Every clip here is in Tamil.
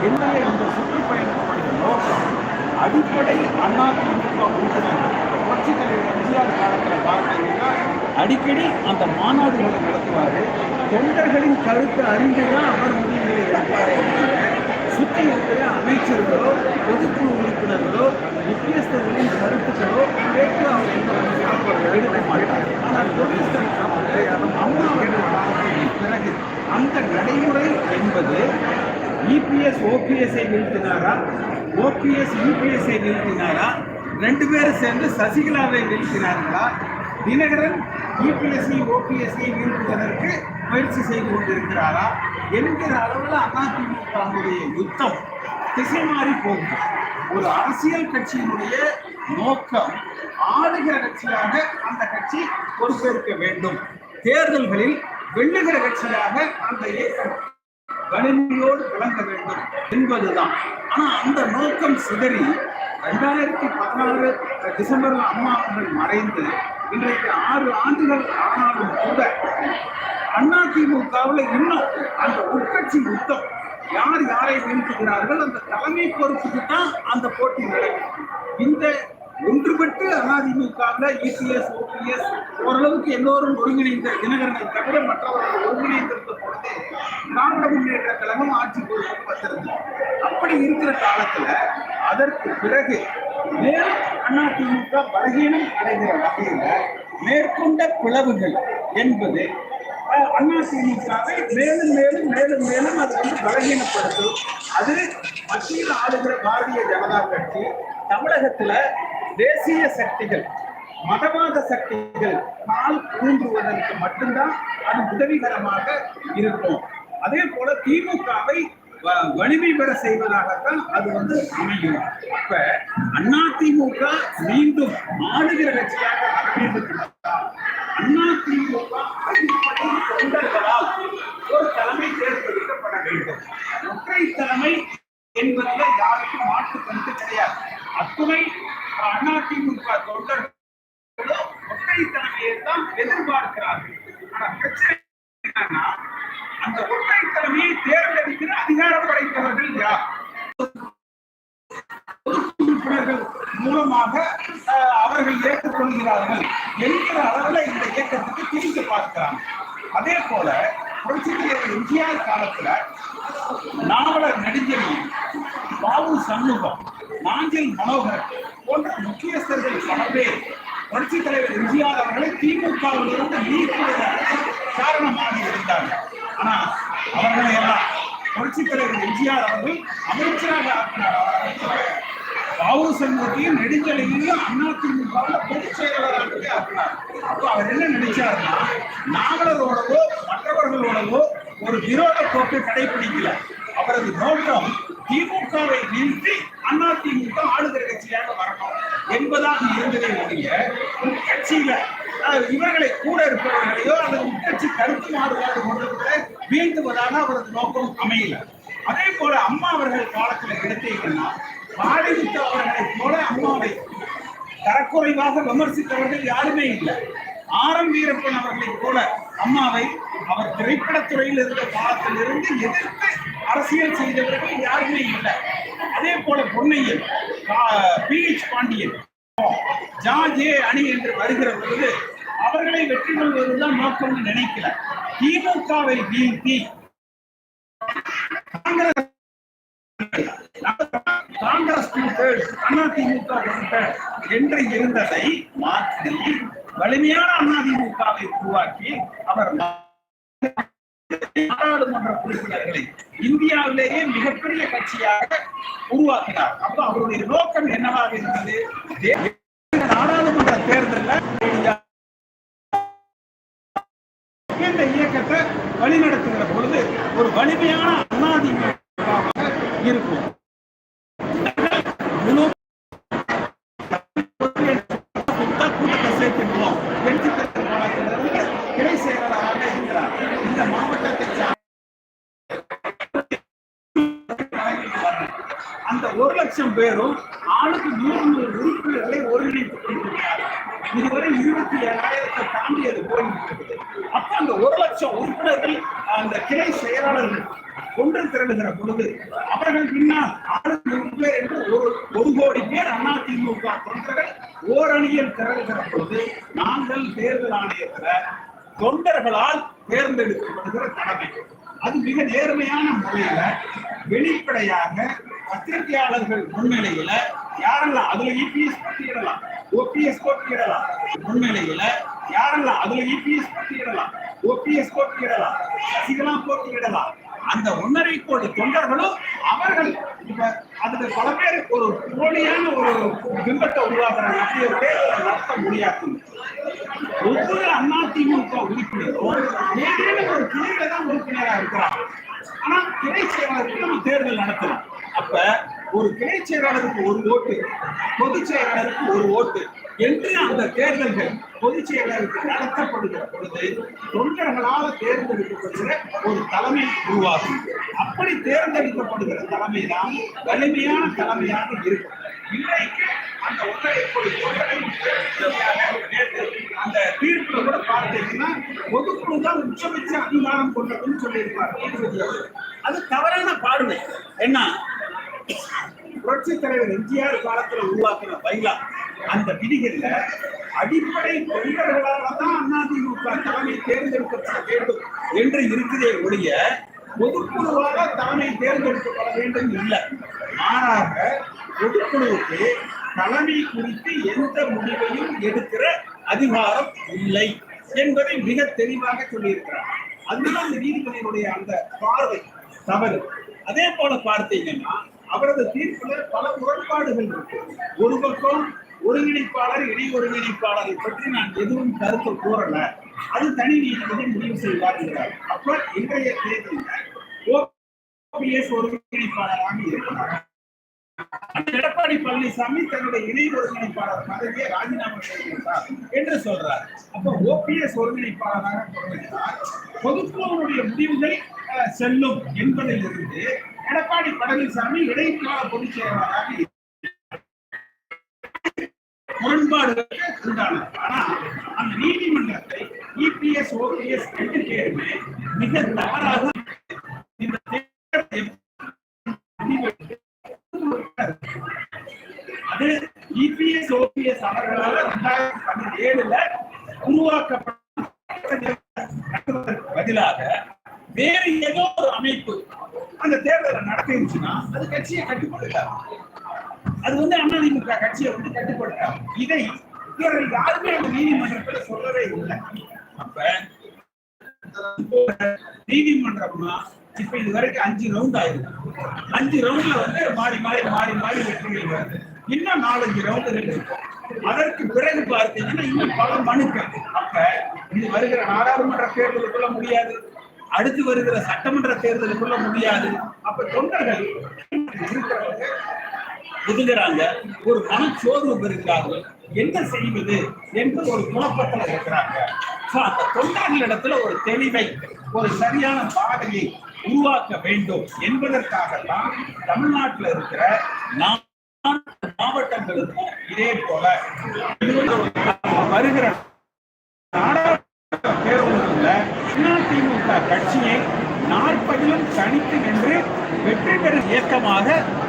என்னுடைய இந்த சுற்றுப்பயணத்தினுடைய நோக்கம் அடிப்படை அதிமுக உறுப்பினர்கள் புரட்சி தலைவர் எம்ஜிஆர் காலத்தில் பார்த்தீங்கன்னா அடிக்கடி அந்த மாநாடுகளை நடத்துவார் தொண்டர்களின் கருத்து அறிந்துதான் அவர் முடிவுகளை எடுப்பார். சுற்றி இருக்கிற அமைச்சர்களோ பொதுக்குழு உறுப்பினர்களோ முக்கியஸ்தர்களின் கருத்துக்களோ கேட்டு அவர் எந்த எடுக்க மாட்டார் ஆனால் பொலிஸ்கள் அம்மா பிறகு அந்த நடைமுறை என்பது இபிஎஸ் ஓபிஎஸ்ஐ நிறுத்தினாரா? ஓபிஎஸ் யூபிஎஸ்ஐ நிறுத்தினாரா? ரெண்டு பேரும் சேர்ந்து சசிகலாவை நிறுத்தினார்களா? தினகரன் இபிஎஸ்சி ஓபிஎஸ்சி நிறுத்துவதற்கு முயற்சி செய்து கொண்டிருக்கிறாரா? என்கிற அளவில் அதிமுகவுடைய யுத்தம் திசை மாறி போகுது. ஒரு அரசியல் கட்சியினுடைய நோக்கம் ஆளுகிற கட்சியாக அந்த கட்சி பொறுப்பேற்க வேண்டும். தேர்தல்களில் வெல்லுகிற கட்சியாக அந்த இயக்கம் வலிமையோடு விளங்க வேண்டும் என்பதுதான். ஆனா அந்த நோக்கம் சிதறி ரெண்டாயிரத்தி பதினாறு டிசம்பர்ல அம்மா அவர்கள் மறைந்து இன்றைக்கு ஆறு ஆண்டுகள் ஆனாலும் கூட அதிமுகவில் இன்னும் அந்த உட்கட்சி யுத்தம் யார் யாரை வீழ்த்துகிறார்கள் அந்த தலைமை பொறுப்புக்கு தான் அந்த போட்டி நடக்கும். இந்த ஒன்றுபட்டு அதிமுகவில் இபிஎஸ் ஓபிஎஸ் ஓரளவுக்கு எல்லோரும் ஒருங்கிணைந்த தினகரனை தவிர மற்றவர்கள் ஒருங்கிணைந்திருந்த பொழுதே திராவிட முன்னேற்ற கழகம் ஆட்சி பொறுப்புக்கு வந்திருந்தது. அப்படி இருக்கிற காலத்துல அதற்கு பிறகு மேலும் அதிமுக பலகீனம் அடைகிற வகையில மேற்கொண்ட பிளவுகள் என்பது அதிமுகவை மேலும் மேலும் மேலும் மேலும் அது வந்து பலகீனப்படுத்தும் அது மத்தியில் ஆளுகிற பாரதிய ஜனதா கட்சி தமிழகத்துல தேசிய சக்திகள் மதவாத சக்திகள் கால் ஊன்றுவதற்கு மட்டும்தான் அது உதவிகரமாக இருக்கும் அதே போல திமுகவை வ- வலிமை பெற செய்வதாகத்தான் அது வந்து அமையும் இப்போ அண்ணா திமுக மீண்டும் ஆளுகிற கட்சியாக வர வேண்டும் என்றால் தொண்டர்களால் ஒரு தலைமை தேர்ந்தெடுக்கப்பட வேண்டும். ஒற்றை தலைமை என்பதில் யாருக்கும் மாற்று கருத்து கிடையாது. அத்துணை அதிமுக தொண்டர்களும் ஒற்றை தலைமையை தான் எதிர்பார்க்கிறார்கள். ஆனா பிரச்சனை என்னன்னா அந்த ஒற்றை தலைமையை தேர்ந்தெடுக்கிற அதிகாரம் படைத்தவர்கள் யார் உறுப்பினர்கள் மூலமாக அஹ், அவர்கள் ஏற்றுக்கொள்கிறார்கள் என்கிற அளவில் இந்த இயக்கத்துக்கு பிரித்து பார்க்கிறாங்க. அதே போல புரட்சித்தலைவர் எம்ஜிஆர் காலத்துல நாவலர் நெடுஞ்செழியன் பாபு சண்முகம் நாஞ்சில் மனோகர் போன்ற முக்கியஸ்தர்கள் பல பேர் புரட்சித் தலைவர் எம்ஜிஆர் அவர்களை திமுகவில் இருந்து நீக்குவதற்கு காரணமாக இருந்தார்கள் ஆனா அவர்களை எல்லாம் புரட்சித் தலைவர் எம்ஜிஆர் அவர்கள் அமைச்சராக ஆக்கினார். பாவூர் அமைச்சராக நெடுஞ்சலையும் சண்முகத்தையும் நெடுஞ்செழியையும் பொதுச் செயலாளராக அப்போ அவர் என்ன நினைச்சாருன்னா நாவலரோடவோ மற்றவர்களோடவோ ஒரு விரோத போக்கு கடைபிடிக்கல அவரது நோக்கம் திமுகவை வீழ்த்தி அதிமுக ஆளுகிற கட்சியாக வரணும் என்பதாக இருந்ததே ஒழிய கட்சியில இவர்களை கூட இருப்பவர்களையோ அல்லது உட்கட்சி கருத்து மாறுபாடு கொண்டவர்களை வீழ்த்துவதாக அவரது நோக்கம் அமையல. அதே போல அம்மா அவர்கள் காலத்துல எடுத்தீங்கன்னா பாலிவுட் போல அம்மாவை தரக்குறைவாக விமர்சித்தவர்கள் யாருமே இல்லை. ஆரம் வீரப்பன் அவர்களைப் போல அம்மாவை அவர் திரைப்படத்துறையில் இருந்த காலத்தில் இருந்து எதிர்த்து அரசியல் செய்தவர்கள் யாருமே இல்லை. அதே போல Ponnaiyan P. H. Pandian George J. அணி என்று வருகிற பொழுது அவர்களை வெற்றி கொள்வதுதான் நோக்கம்னு நினைக்கல. திமுகவை வீழ்த்தி அதிமுக என்று இருந்ததை மாற்றி வலிமையான அதிமுகவை உருவாக்கி அவர் நாடாளுமன்ற உறுப்பினர்களை இந்தியாவிலேயே மிகப்பெரிய கட்சியாக உருவாக்கினார். அப்ப அவருடைய நோக்கம் என்னவாக இருந்தது? நாடாளுமன்ற தேர்தலில் இந்த இயக்கத்தை வழிநடத்துகிற பொழுது ஒரு வலிமையான அண்ணாதிமுக இருக்கும். பேரும் ஆளுக்கு நூறு உறுப்பினர்களை ஒருங்கிணைத்து கொண்டிருக்கிறார் இதுவரை இருபத்தி ஏழாயிரத்தை தாண்டி அது போயிருக்கிறது அப்ப அந்த ஒரு லட்சம் உறுப்பினர்கள் அந்த கிளை செயலாளர்கள் கொண்டு திரண்டுகிற பொழுது அவர்கள் பின்னால் ஆளுக்கு பேர் என்று ஒரு ஒரு கோடி பேர் அதிமுக தொண்டர்கள் ஓரணியில் திரண்டுகிற பொழுது நாங்கள் தேர்தல் ஆணையத்துல தொண்டர்களால் தேர்ந்தெடுக்கப்படுகிற தலைமை. அது மிக நேர்மையான முறையில வெளிப்படையாக பத்திரிகையாளர்கள் முன்னிலையில யாரெல்லாம் அதுல இபிஎஸ் பட்டியடலாம் ஓபிஎஸ் போட்டியிடலாம் முன்னிலையில யாரெல்லாம் அதுல இபிஎஸ் போட்டியிடலாம் ஓபிஎஸ் போட்டியிடலாம் சசிகலா போட்டியிடலாம் அந்த ஒன்னரை கோடி தொண்டர்களும் அவர்கள் இப்ப அதுக்கு பல பேர் ஒரு போலியான ஒரு பிம்பத்தை உருவாக்குறாங்க அப்படி ஒரு தேர்தலை நடத்த முடியாது. ஒவ்வொரு அதிமுக உறுப்பினரும் ஏதேனும் ஒரு கிளையில தான் உறுப்பினராக இருக்கிறாங்க. ஆனா கிளை செயலாளருக்கு நம்ம தேர்தல் நடத்தலாம் அப்ப ஒரு கிளை செயலாளருக்கு ஒரு ஓட்டு பொதுச் செயலாளருக்கு ஒரு ஓட்டு என்று அந்த தேர்தல்கள் பொதுச் செயலாளருக்கு நடத்தப்படுகிற பொழுது தொண்டர்களால் தேர்ந்தெடுக்கப்படுகிற ஒரு தலைமை உருவாகும். அப்படி தேர்ந்தெடுக்கப்படுகிற தலைமை தான் வலிமையான தலைமையாக இருக்கும். இன்றைக்கு அந்த ஒற்றை அந்த தீர்ப்புல கூட பார்த்தீங்கன்னா பொதுக்குழு தான் உச்சபட்ச அதிகாரம் கொண்டதுன்னு சொல்லியிருப்பார். அது தவறான பார்வை. என்ன? புரட்சி தலைவர் எம்ஜிஆர் காலத்துல உருவாக்கின பைலா. அந்த விதிகள்ல அடிப்படை தொண்டர்களால தான் அதிமுக தலைமை தேர்ந்தெடுக்கப்பட வேண்டும் என்று இருக்குதே ஒழிய பொதுக்குழுவாக தலைமை தேர்ந்தெடுக்கப்பட வேண்டும் இல்லை. மாறாக பொதுக்குழுவுக்கு தலைமை குறித்து எந்த முடிவையும் எடுக்கிற அதிகாரம் இல்லை என்பதை மிக தெளிவாக சொல்லியிருக்கிறார். அதுதான் அந்த நீதிபதியினுடைய அந்த பார்வை தவறு. அதே போல பார்த்தீங்கன்னா அவரது தீர்ப்புல பல முரண்பாடுகள் இருக்கு. ஒரு பக்கம் ஒருங்கிணைப்பாளர் இணை ஒருங்கிணைப்பாளரை பற்றி நான் எதுவும் கருத்து கூறல. அது தனி நீதிபதி முடிவு செய்வார் அப்ப இன்றைய தேர்தலில் ஓபிஎஸ் ஒருங்கிணைப்பாளராக இருக்கிறார் எடப்பாடி பழனிசாமி தன்னுடைய இணை ஒருங்கிணைப்பாளர் பதவியை ராஜினாமா செய்திருந்தார் என்று சொல்றார். அப்ப ஓபிஎஸ் ஒருங்கிணைப்பாளராக தொடர்கிறார் பொதுக்குழுவனுடைய முடிவுகள் அஹ், செல்லும் என்பதிலிருந்து எடப்பாடி பழனிசாமி இடைக்கால பொதுச் செயலாளராக முரண்பாடுகளுக்கு உண்டானது. ஆனா அந்த நீதிமன்றத்தை இபிஎஸ் ஓபிஎஸ் ரெண்டு பேருமே மிக தவறாக ஏழுல உருவாக்கப்பட்ட பதிலாக வேறு ஏதோ ஒரு அமைப்பு அந்த தேர்தலை நடத்திருச்சுன்னா அது கட்சியை கட்டுப்படுத்த? அது வந்து அதிமுக கட்சியை வந்து கட்டுப்படுத்த? இதை இவர்கள் யாருமே அந்த நீதிமன்றத்தில் சொல்லவே இல்லை. அப்ப நீதிமன்றம்னா இப்ப இது வரைக்கும் அஞ்சு ரவுண்ட் ஆயிருக்கு. அஞ்சு ரவுண்ட்ல வந்து மாறி மாறி மாறி மாறி வெற்றிகள் வருது. இன்னும் நாலஞ்சு ரவுண்ட் இருக்கு. அதற்கு பிறகு பார்த்தீங்கன்னா இன்னும் பல மனுக்கள். அப்ப இது வருகிற நாடாளுமன்ற தேர்தலுக்குள்ள முடியாது. அடுத்து வருகிற சட்டமன்ற தேர்தலுக்குள்ள முடியாது. அப்ப தொண்டர்கள் இருக்கிறவங்க ஒதுங்குறாங்க. ஒரு மனச்சோர்வு பெறுகிறார்கள். என்ன செய்வது என்று ஒரு குழப்பத்தில் இருக்கிறாங்க. So, அந்த தொண்டர்களிடத்துல ஒரு தெளிவை ஒரு சரியான பாதையை உருவாக்க வேண்டும் என்பதற்காகத்தான் தமிழ்நாட்டில் இருக்கிற நாம் மாவட்டங்களுக்கும் இதே போல வருகிற நாடாளுமன்ற அதிமுக கட்சியை நாற்பதிலும் தனித்து நின்று வெற்றி பெறும் இயக்கமாக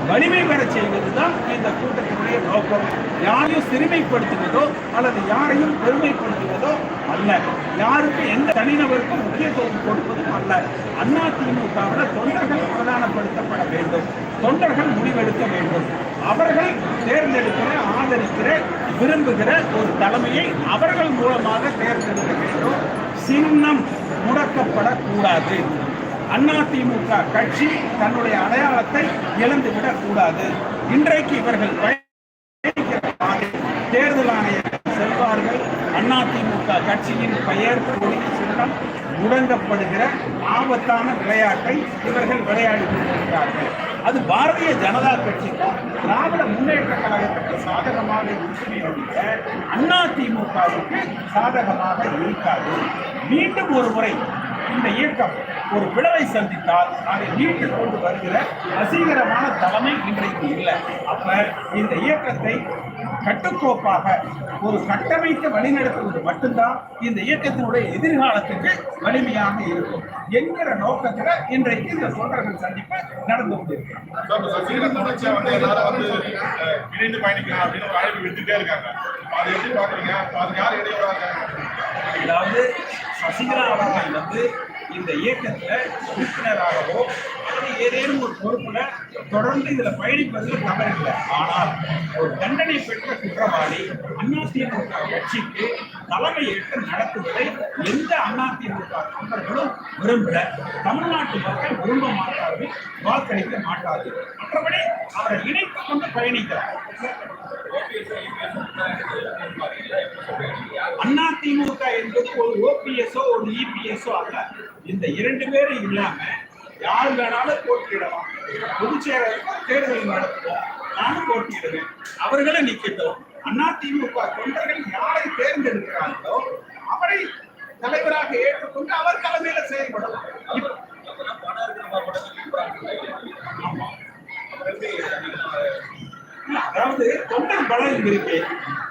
வலிமை பெற செய்வதுதான் இந்த கூட்டத்தினுடைய நோக்கம். யாரையும் சிறுமைப்படுத்துவதோ அல்லது யாரையும் பெருமைப்படுத்துவதோ அல்ல. யாருக்கு எந்த தனிநபருக்கும் முக்கியத்துவம் கொடுப்பதும் அல்ல. அண்ணா திமுகவிட தொண்டர்கள் பிரதானப்படுத்தப்பட வேண்டும். தொண்டர்கள் முடிவெடுக்க வேண்டும். அவர்கள் தேர்ந்தெடுக்கிற ஆதரிக்கிற விரும்புகிற ஒரு தலைமையை அவர்கள் மூலமாக தேர்ந்தெடுக்க வேண்டும். சின்னம் முடக்கப்படக்கூடாது. அதிமுக கட்சி தன்னுடைய அடையாளத்தை இழந்துவிடக் கூடாது இன்றைக்கு இவர்கள் பயணிக்கிற பாதை தேர்தல் ஆணையம் செல்வார்கள் கட்சியின் பெயர் கொடி சின்னம் முடங்கப்படுகிற ஆபத்தான விளையாட்டை இவர்கள் விளையாடி கொண்டிருக்கிறார்கள். அது பாரதிய ஜனதா கட்சி திராவிட முன்னேற்ற கழகத்துக்கு சாதகமாக இருக்குமே அண்ணா அதிமுகவுக்கு சாதகமாக இருக்காது. மீண்டும் ஒரு முறை இந்த இயக்கம் ஒரு விடவை சந்தித்தால் அதை மீட்டு கொண்டு வருகிற ரசிகரமான தலைமை இன்றைக்கு இல்லை. அப்ப இந்த இயக்கத்தை கட்டுக்கோப்பாக ஒரு கட்டமைக்க வழிநடத்துவது மட்டும்தான் இந்த இயக்கத்தினுடைய எதிர்காலத்துக்கு வலிமையாக இருக்கும் என்கிற நோக்கத்துல இன்றைக்கு இந்த தொண்டர்கள் சந்திப்பு நடந்து இருக்காங்க? அதாவது சசிகலா அவர்கள் வந்து இந்த இயக்கத்துல உறுப்பினராகவோ ஏதேனும் ஒரு பொறுப்புல தொடர்ந்து இதுல பயணிப்பதில் தவறில்லை. ஆனால் ஒரு தண்டனை பெற்ற குற்றவாளி அதிமுக கட்சிக்கு தலைமை ஏற்று நடத்துவதை எந்த அதிமுக தொண்டர்களும் விரும்பல. தமிழ்நாட்டு மக்கள் விரும்ப மாட்டார்கள் வாக்களிக்க மாட்டார்கள். மற்றபடி அவரை இணைத்துக் கொண்டு பயணிக்கிறார். அதிமுக என்பது ஒரு ஓபிஎஸ்ஓ ஒரு இபிஎஸ்ஓ அல்ல. இந்த இரண்டு பேரும் இல்லாம யார் வேணாலும் போட்டியிடலாம். பொதுச் தேர்தல் நடத்துவோம் நானும் போட்டியிடுவேன். அவர்களை நிக்கட்டும். அதிமுக தொண்டர்கள் யாரை தேர்ந்தெடுக்கிறார்களோ அவரை தலைவராக ஏற்றுக்கொண்டு அவர் தலைமையில செயல்படலாம். அதாவது தொண்டர் பலம் இருக்கு.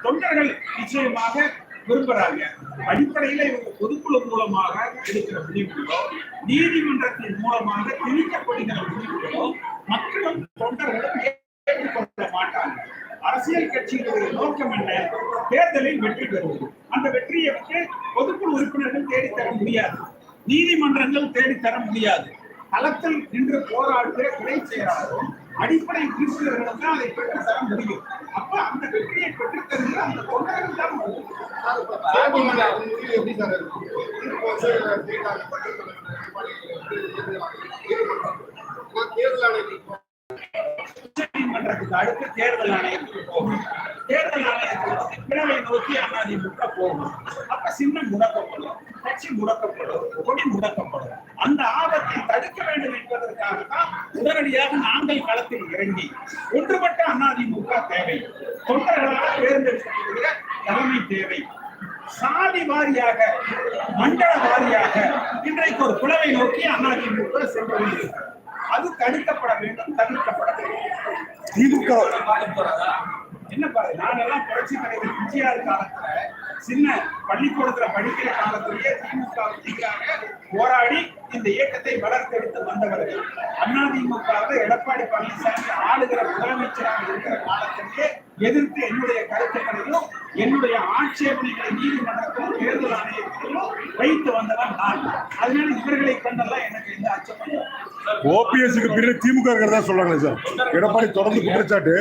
தொண்டர்கள் நிச்சயமாக விரும்புறாங்க. அடிப்படையில இவங்க பொதுக்குழு மூலமாக எடுக்கிற முடிவுகளோ நீதிமன்றத்தின் மூலமாக திணிக்கப்படுகிற முடிவுகளோ மக்களும் தொண்டர்களும் ஏற்றுக்கொள்ள மாட்டாங்க அரசியல் கட்சியினுடைய நோக்கம் என்ன? தேர்தலில் வெற்றி பெறுவது. அந்த வெற்றியை வந்து பொதுக்குழு உறுப்பினர்கள் தேடித்தர முடியாது. நீதிமன்றங்கள் தேடித்தர முடியாது. களத்தில் நின்று போராடுகிற துணை செயலாளரும் அடிப்படை உறுப்பினர்களும் தான் அதை பெற்று தர முடியும். அப்ப அந்த வெற்றியை பெற்று தருகிற அந்த தொண்டர்கள் தான் உச்சநீதிமன்றத்துக்கு அடுத்து தேர்தல் ஆணையத்துக்கு போகும் தேர்தல் ஆணையத்தில் வந்து பிளவை நோக்கி அதிமுக போகும் அப்ப சின்னம் முடக்கப்படும் கட்சி முடக்கப்படும் கொடி முடக்கப்படும். அந்த தடுக்க வேண்டும் என்பதற்காக தான் உடனடியாக நாங்கள் களத்தில் இறங்கி ஒன்றுபட்ட அதிமுக தேவை. தொண்டர்களால் தேர்ந்தெடுக்கப்படுகிற தலைமை தேவை. சாதி வாரியாக மண்டல வாரியாக இன்றைக்கு ஒரு பிளவை நோக்கி அதிமுக சென்று கொண்டிருக்கிறது. அது தடுக்கப்பட வேண்டும் தவிர்க்கப்பட வேண்டும். திமுக என்ன நானெல்லாம் புரட்சி தலைவர் எம்ஜிஆர் காலத்துல சின்ன பள்ளிக்கூடத்துல படிக்கிற காலத்திலேயே திமுக எதிராக போராடி இந்த இயக்கத்தை வளர்த்தெடுத்து வந்தவர்கள். அதிமுகவை எடப்பாடி பழனிசாமி ஆளுகிற முதலமைச்சராக இருக்கிற காலத்திலேயே எதிர்த்து என்னுடைய கருத்துக்களையும் என்னுடைய ஆட்சேபனைகளை நீதிமன்றத்திலும் தேர்தல் ஆணையத்திலும் வைத்து வந்தவன் நான். அதனால இவர்களை கண்டெல்லாம் எனக்கு எந்த அச்சமும் ஓபிஎஸ்க்கு பின்னாடி திமுக இருக்கிறதா சொல்றாங்களே சார். எடப்பாடி தொடர்ந்து குற்றச்சாட்டு.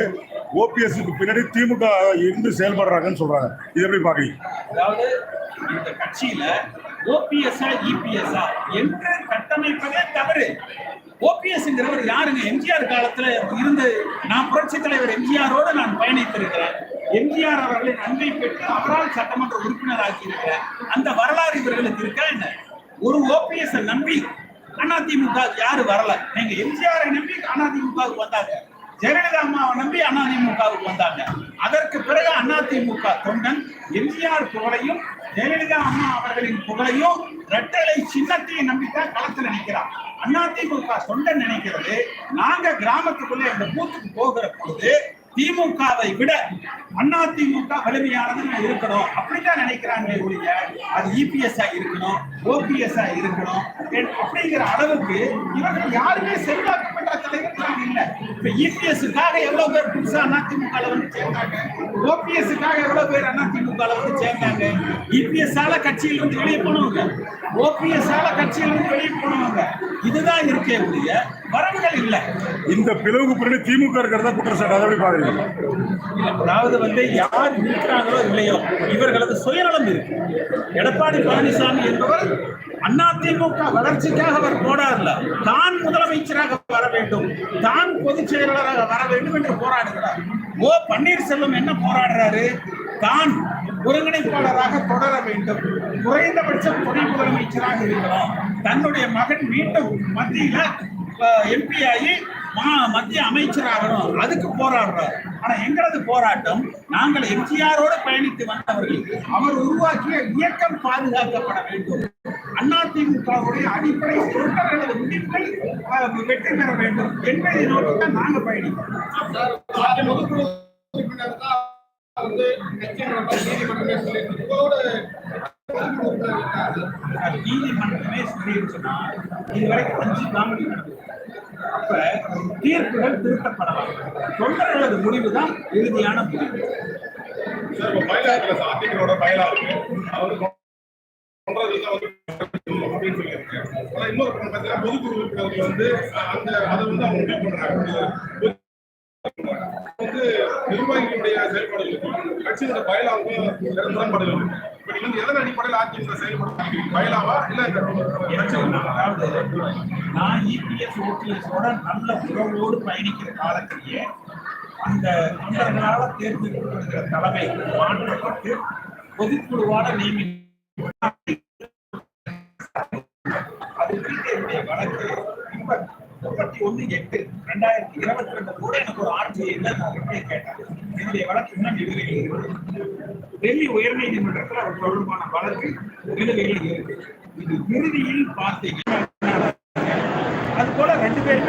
ஓபிஎஸ்க்கு பின்னாடி திமுக இருந்து செயல்படுறாங்கன்னு சொல்றாங்க. இது எப்படி பாக்குறீங்க? அதாவது இந்த கட்சியில ஓபிஎஸ்ஆ இபிஎஸ்ஆ என்று கட்டமைப்பதே தவறு. ஓபிஎஸ்ங்கிறவர் யாருங்க? எம்ஜிஆர் காலத்துல இருந்து நான் புரட்சி தலைவர் எம்ஜிஆரோடு நான் பயணித்திருக்கிறேன். எம்ஜிஆர் அவர்களின் அன்பை பெற்று அவரால் சட்டமன்ற உறுப்பினர் ஆக்கியிருக்கிறேன் அந்த வரலாறு இவர்களுக்கு இருக்கா என்ன? ஒரு ஓபிஎஸ் நம்பி அதிமுக யாரு வரல? நீங்க எம்ஜிஆரை நம்பி அதிமுக வந்தாங்க. ஜெயலலிதா அம்மாவை நம்பி அதிமுகவுக்கு வந்தாங்க. அதற்கு பிறகு அதிமுக தொண்டன் எம்ஜிஆர் புகழையும் ஜெயலலிதா அம்மா அவர்களின் புகழையும் ரெட்டலை சின்னத்தையும் நம்பித்தான் களத்தில் நிக்கிறான் அதிமுக தொண்டன் நினைக்கிறது நாங்க கிராமத்துக்குள்ளே அந்த பூத்துக்கு போகிற பொழுது திமுகவை விட அண்ணா திமுக வலிமையானதுன்னு இருக்கணும். அப்படித்தான் நினைக்கிறாங்களே ஒழிய அது இபிஎஸ் இருக்கணும் ஓபிஎஸ் இருக்கணும். அப்படிங்கிற அளவுக்கு இவர்கள் யாருமே செல்வாக்கப்பட்ட தலைவர்கள் இல்லை. இப்ப இபிஎஸ்க்காக எவ்வளவு பேர் புதுசா திமுக வந்து சேர்ந்தாங்க? ஓபிஎஸ்க்காக எவ்வளவு பேர் அண்ணா திமுக வந்து சேர்ந்தாங்க? இபிஎஸ் ஆல கட்சியிலிருந்து வெளியே போனவங்க ஓபிஎஸ் ஆல கட்சியிலிருந்து வெளியே போனவங்க. இதுதான் இருக்கே ஒழிய வரவுகள் இல்லை. இந்த பிளவுக்கு பின்னாடி திமுக இருக்கிறதா குற்றச்சாட்டு அதை பாக்குறீங்க அதாவது வந்து யார் இருக்கிறாங்களோ இல்லையோ இவர்களது சுயநலம் இருக்கு. எடப்பாடி பழனிசாமி என்பவர் அதிமுக வளர்ச்சிக்காக அவர் போராடல தான் முதலமைச்சராக வர வேண்டும். தான் பொதுச் செயலாளராக வர வேண்டும் என்று போராடுகிறார். ஓ பன்னீர்செல்வம் என்ன போராடுறாரு? தான் ஒருங்கிணைப்பாளராக தொடர வேண்டும். குறைந்தபட்சம் துணை முதலமைச்சராக இருக்கணும் தன்னுடைய மகன் மீண்டும் மத்தியில எம்பி ஆகி மா- மத்திய அமைச்சராகணும் அதுக்கு போராடுறார் ஆனா எங்களது போராட்டம் நாங்கள் எம்ஜிஆரோடு பயணித்து வந்தவர்கள். அவர் உருவாக்கிய இயக்கம் பாதுகாக்கப்பட வேண்டும். அதிமுகவுடைய அடிப்படை தொண்டர்களது முடிவுகள் வெற்றி பெற வேண்டும் என்பதை நோக்கி தான் நாங்கள் பயணிக்கிறோம். நீதிமன்றமே சொல்லியிருக்கு. இது வரைக்கும் அஞ்சு காமெடி நடந்தது அப்ப தீர்ப்புகள் திருத்தப்படலாம் தொண்டர்களது முடிவு தான் இறுதியான முடிவு சார், அப்படின்னு இன்னொரு பொதுக்குழு உறுப்பினர்கள் வந்து அந்த அதை வந்து அவங்க முடிவு பண்றாங்க வந்து நிர்வாகிகளுடைய செயல்பாடுகளுக்கும் கட்சியோட பயலாவுக்கும் முரண்பாடுகள் இப்ப நீங்க எதன் அடிப்படையில் அதிமுக செயல்படுறாங்க பயலாவா? இல்ல அதாவது நான் E இபிஎஸ் ஓபிஎஸோட நல்ல உறவோடு பயணிக்கிற காலத்திலேயே அந்த தொண்டர்களால் தேர்ந்தெடுக்கப்படுகிற தலைமை மாற்றப்பட்டு பொதுக்குழுவால நியமி அது என்னுடைய வழக்கு முப்பத்தி ஒண்ணு எட்டு ரெண்டாயிரத்தி இருபத்தி ரெண்டு கூட எனக்கு ஒரு ஆட்சி என்னன்னு கேட்டார் என்னுடைய வழக்கு இன்னும் நிலுவையில் இருக்கு டெல்லி உயர்நீதிமன்றத்தில் அவர் தொடர்பான வழக்கு நிலுவையில் இருக்கு இது இறுதியில் பார்த்தீங்கன்னா அது போல ரெண்டு பேருமே